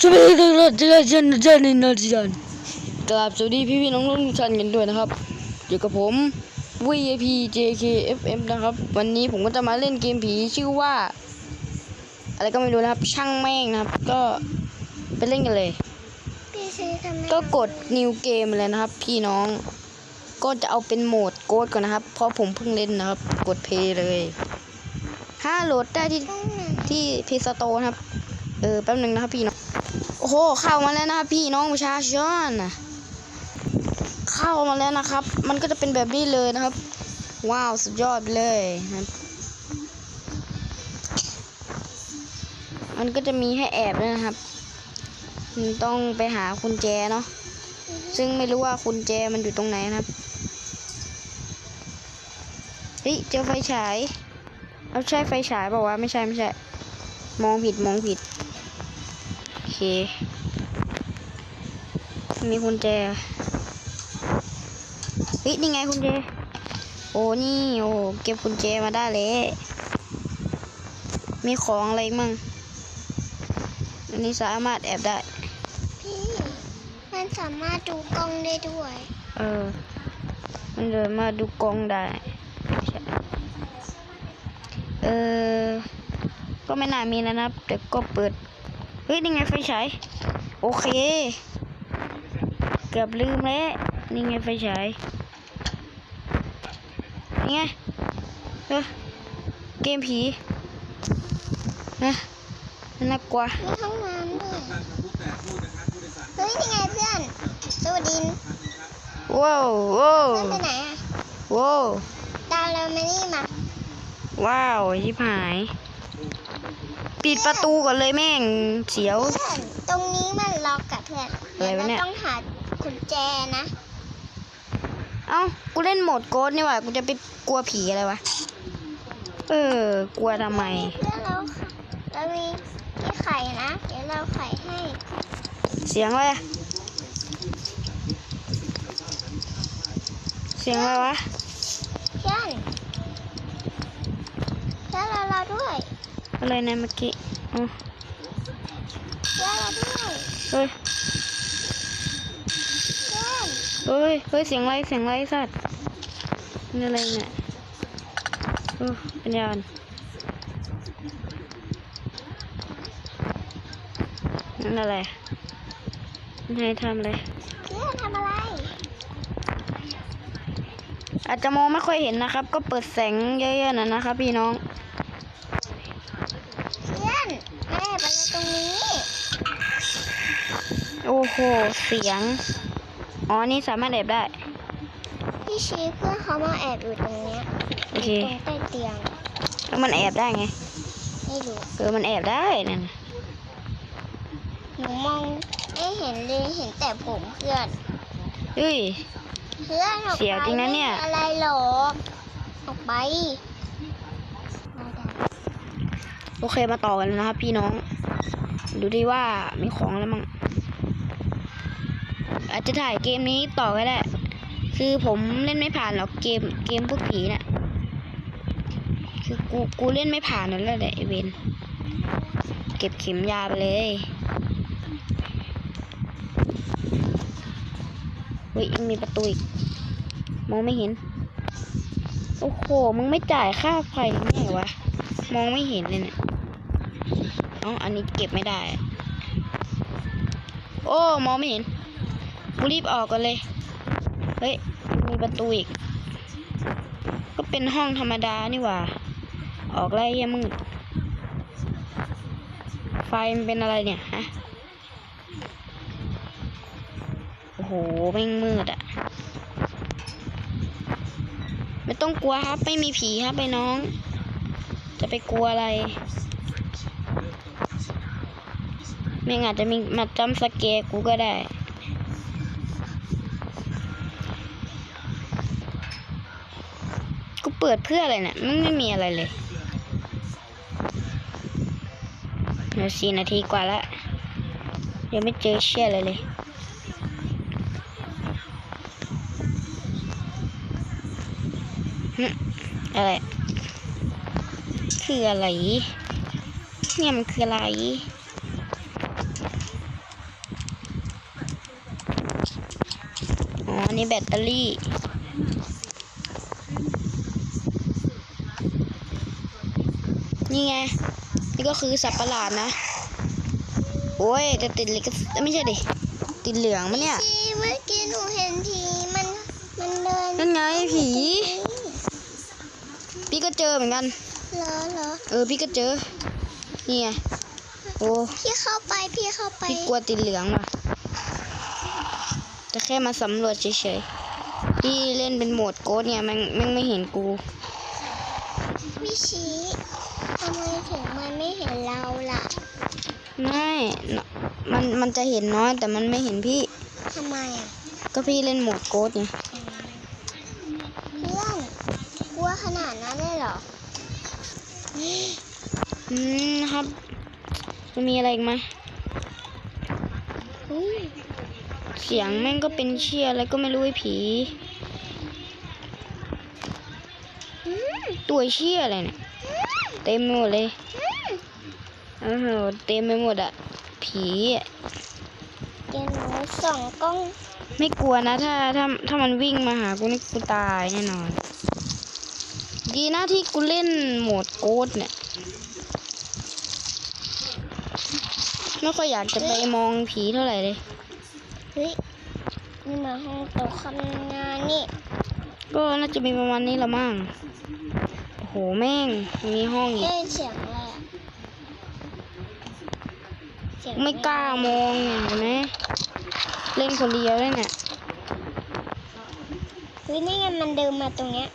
สวัสดีทุกท่านที่ได้เชิญเชิญในนาทีนั้นกราบสวัสดีพี่พี่ๆน้องๆทุกท่านกันด้วยนะครับอยู่กับผม VIP JK FM นะครับ วันนี้ผมก็จะมาเล่นเกมผีชื่อว่า อะไรก็ไม่รู้นะครับ ช่างแม่งนะครับ ก็ไปเล่นกันเลยพี่ซีทำไมก็กด new game เลยนะครับ พี่น้อง ก็จะเอาเป็นโหมดโกดก่อนนะครับ เพราะผมเพิ่งเล่นนะครับ กดเพย์เลยถ้าโหลดได้ที่ต้องไหนที่เพสโตนะครับ เออแป๊บหนึ่งนะครับพี่น้อง โอ้โหเข้ามาแล้วนะครับพี่น้องประชาชนนะเข้ามาแล้วนะครับ มันก็จะเป็นแบบนี้เลยนะครับ ว้าวสุดยอดเลยครับ มันก็จะมีให้แอบด้วยนะครับมันต้องไปหากุญแจเนาะซึ่งไม่รู้ว่ากุญแจมันอยู่ตรงไหนนะครับเฮ้ยเจอไฟฉายเอาใช่ไฟฉายเปล่าวะไม่ใช่ไม่ใช่ มองผิดมองผิด เค มีกุญแจเฮ้ยนี่ไงกุญแจ โอ้นี่โอ้เก็บกุญแจมาได้เลย มีของอะไรอีกมั่งอันนี้สามารถแอบได้ พี่ มันสามารถดูกล้องได้ด้วย เออ มันเดินมาดูกล้องได้ใช่เออ ก็ไม่น่ามีนะครับแต่ก็เปิด เฮ้ย นี่ไงไฟฉาย โอเค เกือบลืมแล้ว นี่ไงไฟฉาย นี่ไง เออ เกมผี นะน่ากลัวมีห้องน้ำด้วยเฮ้ยนี่ไงเพื่อนสวัสดีว้าวว้าวเพื่อนไปไหนอะว้าวตามเรามานี่มา ว้าวชิบหาย ปิดประตูก่อนเลยแม่งเสียวเพื่อนตรงนี้มันล็อกกับเพื่อนอะไรวะเนี่ยเราต้องหากุญแจนะ เอ้า กูเล่นโหมดโกดนี่หว่า กูจะไปกลัวผีอะไรวะ เออ กลัวทำไม เพื่อนเราเรามีที่ไข่นะ เดี๋ยวเราไข่ให้เสียงอะไรอะเสียงอะไรวะ เพื่อนเพื่อนเราเราด้วยอะไรนะเมื่อกี้อ๋อ เพื่อนเราด้วยเฮ้ยเพื่อนเฮ้ย เฮ้ย เสียงอะไร เสียงอะไรสัตว์นี่อะไรเนี่ยโอ้ปัญญาอ่อนนั่นอะไรนายทำอะไรเพื่อนทำอะไร อาจจะมองไม่ค่อยเห็นนะครับ ก็เปิดแสงเยอะๆหน่อยนะครับพี่น้อง เพื่อนแม่ไปตรงนี้ โอ้โห เสียง อ๋อ นี่สามารถแอบได้ พี่ชีเพื่อนเขามาแอบอยู่ตรงเนี้ยโอเค ตรงใต้เตียง แล้วมันแอบได้ไง ไม่รู้ เออ มันแอบได้นั่นน่ะหนูมองไม่เห็นเลยเห็นแต่ผมเพื่อน เฮ้ย เพื่อนออกเสียวจริงนะเนี่ย ไม่มีอะไรหรอกออกไป โอเค มาต่อกันนะครับพี่น้อง ดูดิว่ามีของอะไรมั่ง อาจจะถ่ายเกมนี้ต่อก็ได้ คือผมเล่นไม่ผ่านหรอกเกมเกมพวกผีน่ะ คือกูกูเล่นไม่ผ่านนั่นแหละไอเวนเก็บเข็มยาไปเลยเฮ้ยยังมีประตูอีก มองไม่เห็น โอ้โห มึงไม่จ่ายค่าไฟหรือไงวะ มองไม่เห็นเลยเนี่ยอ๋ออันนี้เก็บไม่ได้ โอ้ มองไม่เห็น กูรีบออกกันเลย เฮ้ย มีประตูอีก ก็เป็นห้องธรรมดานี่หว่า ออกไล่เหี้ยมืด ไฟมันเป็นอะไรเนี่ยฮะ โอ้โหแม่งมืดอะไม่ต้องกลัวครับ ไม่มีผีครับไปน้อง จะไปกลัวอะไรไม่งอาจจะมีมาจำสเกกูก็ได้ ปิดเพื่ออะไรเนะี่ยมันไม่มีอะไรเลยเดี๋ยสี่นาทีกว่าแล้วยังไม่เจอเชี่ยเลยเลย อะไร คืออะไร เนี่ยมันคืออะไรอ๋อนี่แบตเตอรี่ นี่ไง นี่ก็คือสับประหลาดนะ โอ้ยแต่ติดเหล็กก็ไม่ใช่ดิ ติดเหลืองมะเนี่ยที่เมื่อกี้หนูเห็นผีมันมันเดินนั่นไงผี พี่ก็เจอเหมือนกัน เหรอเหรอเออพี่ก็เจอ นี่ไง โอ้พี่เข้าไปพี่เข้าไป พี่กลัวติดเหลืองว่ะแต่แค่มาสำรวจเฉยๆพี่เล่นเป็นโหมดโกดเนี่ยมันมันไม่เห็นกูพี่ชี้ทำไมถึงมันไม่เห็นเราล่ะ ไม่นมัน มันจะเห็นน้อยแต่มันไม่เห็นพี่ ทำไมอะก็พี่เล่นโหมดโกดไงเพื่อนกลัวขนาดนั้นเลยเหรอ อืมนะครับจะมีอะไรอีกไหมเฮ้ยเสียงแม่งก็เป็นเชี่ยอะไรก็ไม่รู้ไอ้ผีอืมตัวเชี่ยอะไรเนี่ย เต็มไปหมดเลยโอ้โหเต็มไปหมดอะผีอะเดี๋ยวหนูส่องกล้องไม่กลัวนะ ถ้าถ้าถ้ามันวิ่งมาหากูนี่กูตายแน่นอน ดีนะที่กูเล่นโหมดโกดเนี่ยไม่ค่อยอยากจะไปมองผีเท่าไหร่เลย เฮ้ยนี่มาห้องโต๊ะคำงานนี่ ก็น่าจะมีประมาณนี้ละมั้งโอ้โห แม่งมีห้องอีก ได้ยินเสียงอะไรอะเสียงไม่กล้ามองเนี่ยเห็นไหมเล่นคนเดียวเลยเนี่ยเฮ้ยนี่ไงมันเดินมาตรงเนี้ย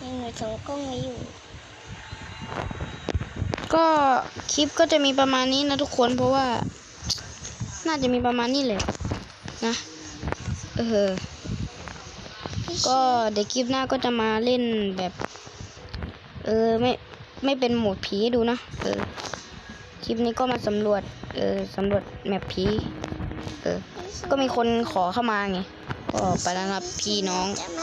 ยังหนูส่องกล้องไว้อยู่ ก็คลิปก็จะมีประมาณนี้นะทุกคนเพราะว่า น่าจะมีประมาณนี้เลยนะ เออพี่ ก็เดี๋ยวคลิปหน้าก็จะมาเล่นแบบ เออไม่ไม่เป็นโหมดผีดูนะเออคลิปนี้ก็มาสำรวจ เออสำรวจแมปผีเออ ก็มีคนขอเข้ามาไงก็ไปแล้วนะครับพี่น้อง